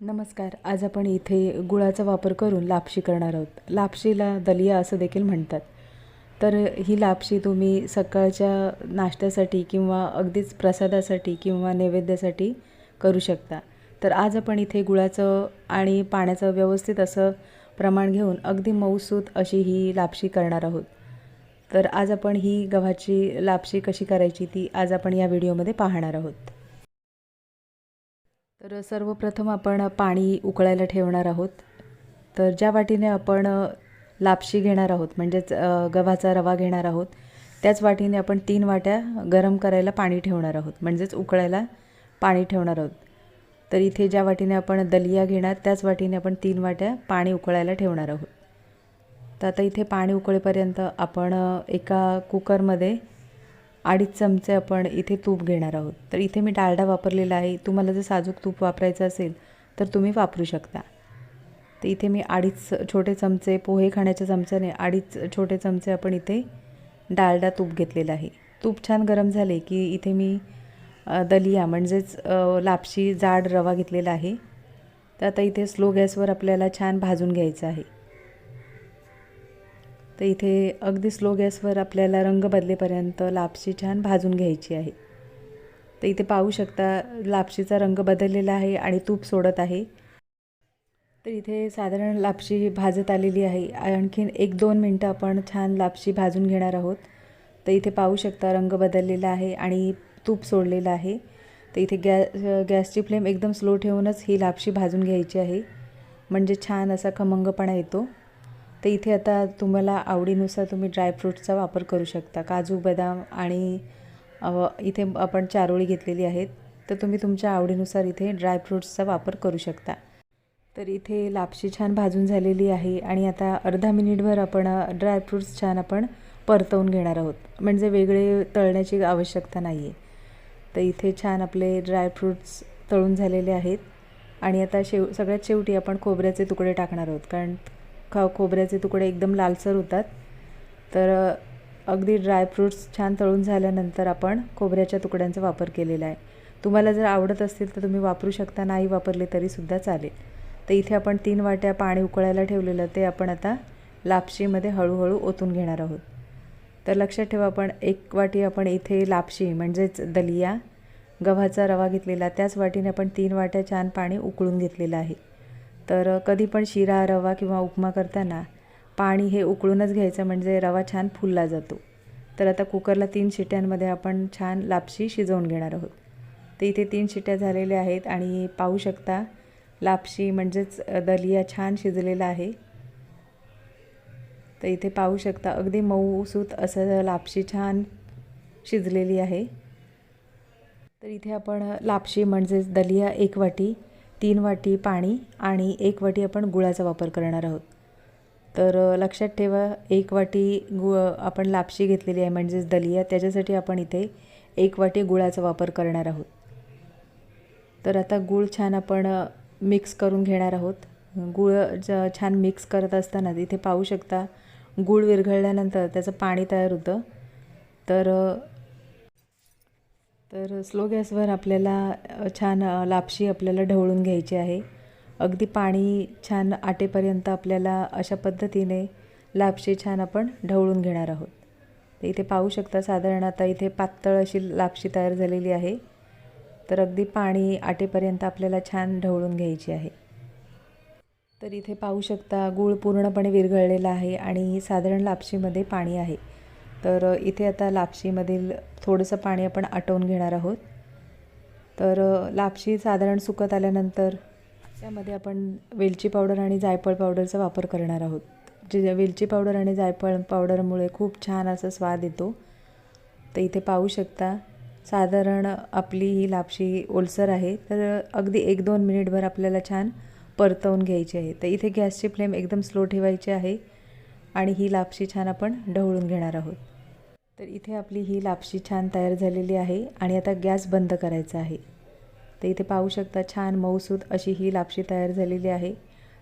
नमस्कार आज आपण इथे गुळाचा वापर करून लापशी करणार आहोत. लापशीला दलिया असं देखील म्हणतात. तर ही लापशी तुम्ही सकाळच्या नाश्त्यासाठी किंवा अगदीच प्रसादासाठी किंवा नैवेद्यासाठी करू शकता. तर आज आपण इथे गुळाचं आणि पाण्याचं व्यवस्थित असं प्रमाण घेऊन अगदी मऊसूत अशी ही लापशी करणार आहोत. तर आज आपण ही गव्हाची लापशी कशी करायची ती आज आपण या व्हिडिओमध्ये पाहणार आहोत. तर सर्वप्रथम आपण पाणी उकळायला ठेवणार आहोत. तर ज्या वाटीने आपण लापशी घेणार आहोत म्हणजेच गव्हाचा रवा घेणार आहोत त्याच वाटीने आपण तीन वाट्या गरम करायला पाणी ठेवणार आहोत म्हणजेच उकळायला पाणी ठेवणार आहोत. तर इथे ज्या वाटीने आपण दलिया घेणार त्याच वाटीने आपण तीन वाट्या पाणी उकळायला ठेवणार आहोत. तर आता इथे पाणी उकळेपर्यंत आपण एका कुकरमध्ये अडीच चमचे आपण इथे तूप घेणार आहोत. तर इथे मी डालडा वापरलेला आहे. तुम्हाला जर साजूक तूप वापरायचं असेल तर तुम्ही वापरू शकता. तर इथे मी अडीच छोटे चमचे पोहे खाण्याच्या चमच्याने अडीच छोटे चमचे आपण इथे डालडा तूप घेतलेलं आहे. तूप छान गरम झाले की इथे मी दलिया म्हणजेच लापशी जाड रवा घेतलेला आहे. तर आता इथे स्लो गॅसवर आपल्याला छान भाजून घ्यायचं आहे. तर इथे अगदी स्लो गॅसवर आपल्याला रंग बदलेपर्यंत लापशी छान भाजून घ्यायची आहे. तर इथे पाहू शकता लापशीचा रंग बदललेला आहे आणि तूप सोडत आहे. तर इथे साधारण लापशी भाजत आलेली आहे. आणखीन एक दोन मिनटं आपण छान लापशी भाजून घेणार आहोत. तर इथे पाहू शकता रंग बदललेला आहे आणि तूप सोडलेलं आहे. तर इथे गॅ गॅसची फ्लेम एकदम स्लो ठेवूनच ही लापशी भाजून घ्यायची आहे. म्हणजे छान असा खमंगपणा येतो. तर इथे आता तुम्हाला आवडीनुसार तुम्ही ड्रायफ्रूटचा वापर करू शकता. काजू बदाम आणि इथे आपण चारोळी घेतलेली आहेत. तर तुम्ही तुमच्या आवडीनुसार इथे ड्रायफ्रूट्सचा वापर करू शकता. तर इथे लापशी छान भाजून झालेली आहे आणि आता अर्धा मिनिटभर आपण ड्रायफ्रूट्स छान आपण परतवून घेणार आहोत. म्हणजे वेगळे तळण्याची आवश्यकता नाही आहे तर इथे छान आपले ड्रायफ्रूट्स तळून झालेले आहेत. आणि आता शेव सगळ्यात शेवटी आपण खोबऱ्याचे तुकडे टाकणार आहोत. कारण ख खोबऱ्याचे तुकडे एकदम लालसर होतात. तर अगदी ड्रायफ्रूट्स छान तळून झाल्यानंतर आपण खोबऱ्याच्या तुकड्यांचा वापर केलेला आहे. तुम्हाला जर आवडत असतील तर तुम्ही वापरू शकता नाही वापरले तरीसुद्धा चालेल. तर इथे आपण तीन वाट्या पाणी उकळायला ठेवलेलं ते आपण आता लापशीमध्ये हळूहळू ओतून घेणार आहोत. तर लक्षात ठेवा आपण एक वाटी आपण इथे लापशी म्हणजेच दलिया गव्हाचा रवा घेतलेला त्याच वाटीने आपण तीन वाट्या छान पाणी उकळून घेतलेलं आहे. तर कधी पण शिरा रवा किंवा उपमा करताना पाणी हे उकळूनच घ्यायचं म्हणजे रवा छान फुलला जातो. तर आता कुकरला तीन शिट्यांमध्ये आपण छान लापशी शिजवून घेणार आहोत. तर इथे तीन शिट्या झालेल्या आहेत आणि पाहू शकता लापशी म्हणजेच दलिया छान शिजलेला आहे. तर इथे पाहू शकता अगदी मऊसूत असं लापशी छान शिजलेली आहे. तर इथे आपण लापशी म्हणजेच दलिया एक वाटी तीन वाटी पाणी आणि एक वाटी आपण गुळाचा वापर करणार आहोत. तर लक्षात ठेवा एक वाटी गुळ आपण लापशी घेतलेली आहे म्हणजेच दलिया त्याच्यासाठी आपण इथे एक वाटी गुळाचा वापर करणार आहोत. तर आता गूळ छान आपण मिक्स करून घेणार आहोत. गूळ ज छान मिक्स करत असताना इथे पाहू शकता गूळ विरघळल्यानंतर त्याचं पाणी तयार होतं. तर तर स्लो गॅसवर आपल्याला छान लापशी आपल्याला ढवळून घ्यायची आहे. अगदी पाणी छान आटेपर्यंत आपल्याला अशा पद्धतीने लापशी छान आपण ढवळून घेणार आहोत. तर इथे पाहू शकता साधारण आता इथे पातळ अशी लापशी तयार झालेली आहे. तर अगदी पाणी आटेपर्यंत आपल्याला छान ढवळून घ्यायची आहे. तर इथे पाहू शकता गूळ पूर्णपणे विरघळलेला आहे आणि साधारण लापशीमध्ये पाणी आहे. तर इथे आता लापशीमधील थोडंसं पाणी आपण आटवून घेणार आहोत. तर लापशी साधारण सुकत आल्यानंतर त्यामध्ये आपण वेलची पावडर आणि जायफळ पावडरचा वापर करणार आहोत. जे वेलची पावडर आणि जायफळ पावडरमुळे खूप छान असा स्वाद येतो. तर इथे पाहू शकता साधारण आपली ही लापशी ओलसर आहे. तर अगदी एक दोन मिनिटभर आपल्याला छान परतवून घ्यायची आहे. तर इथे गॅसची फ्लेम एकदम स्लो ठेवायची आहे. आणि ही लापशी छान आपण ढवळून घेणार आहोत. तर इथे आपली ही लापशी छान तयार झालेली आहे आणि आता गॅस बंद करायचा आहे. तर इथे पाहू शकता छान मऊसूद अशी ही लापशी तयार झालेली आहे.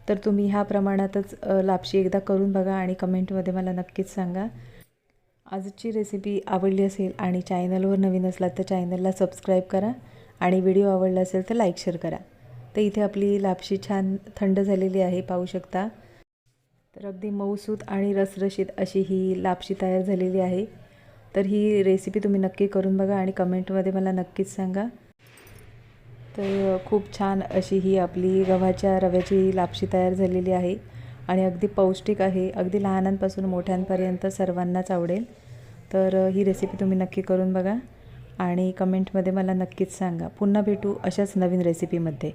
तर तुम्ही ह्या प्रमाणातच लापशी एकदा करून बघा आणि कमेंटमध्ये मला नक्कीच सांगा. आजची रेसिपी आवडली असेल आणि चॅनलवर नवीन असलात तर चॅनलला सबस्क्राईब करा आणि व्हिडिओ आवडला असेल तर लाईक शेअर करा. तर इथे आपली लापशी छान थंड झालेली आहे पाहू शकता. तर अगदी मऊसूत आणि रसरशीत अशी ही लापशी तयार झालेली आहे. तर ही रेसिपी तुम्ही नक्की करून बघा आणि कमेंटमध्ये मला नक्कीच सांगा. तर खूप छान अशी ही आपली गव्हाच्या रव्याची लापशी तयार झालेली आहे आणि अगदी पौष्टिक आहे. अगदी लहानांपासून मोठ्यांपर्यंत सर्वांनाच आवडेल. तर ही रेसिपी तुम्ही नक्की करून बघा आणि कमेंटमध्ये मला नक्कीच सांगा. पुन्हा भेटू अशाच नवीन रेसिपीमध्ये